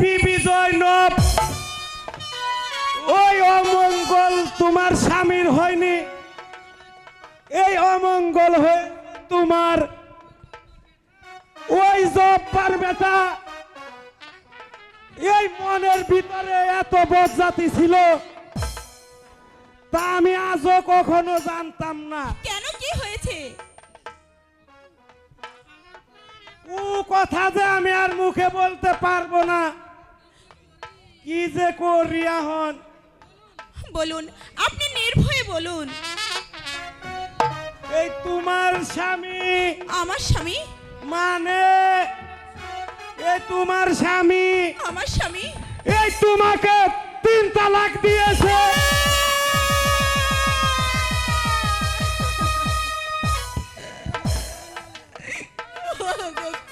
বিবি জয়নব ওই অমঙ্গল তোমার স্বামীর হয়নি। এই অমঙ্গল হয়ে তোমার ওই জব্বার বেটা। এই মনের ভিতরে এত বজ্জাতি ছিল তা আমি আজও কখনো জানতাম না। কেন? কি হয়েছে? ও কথা যে আমি আর মুখে বলতে পারব না। কি যে করিয়া হন বলুন আপনি নির্ভয়ে বলুন। এই তোমার স্বামী আমার স্বামী? মানে? এই তোমার স্বামী? আমার স্বামী? এই তোমাকে তিন তালাক দিয়েছে।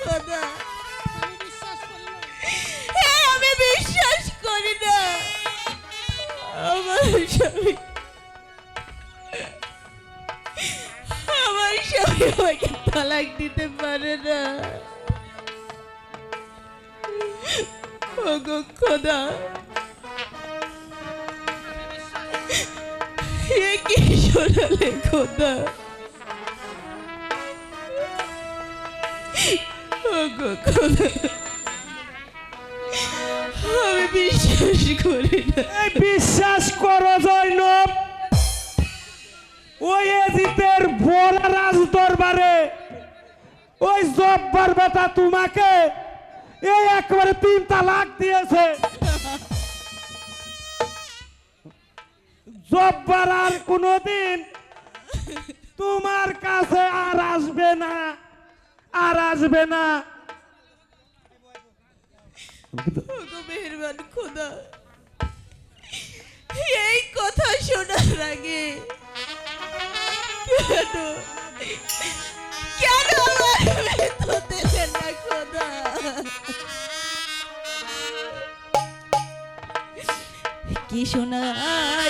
খোদা। না আমার স্বামী আমার স্বামী আমাকে তালাক দিতে পারে না। ওগো খোদা। এ কি শোনালে খোদা। ওগো খোদা। আমি বিশ্বাস করি বিশ্বাস করো জৈনব। ওই এজিতের বড় রাজ দরবারে ওই জব্বার বেটা তোমাকে এই একবারে তিন তালাক দিয়েছে। জব্বার আর কোনোদিন তোমার কাছে আর আসবে না, আর আসবে না। মেহেরবান এই কথা শোনার আগে কেন? কেন আমার কি শোনাইলে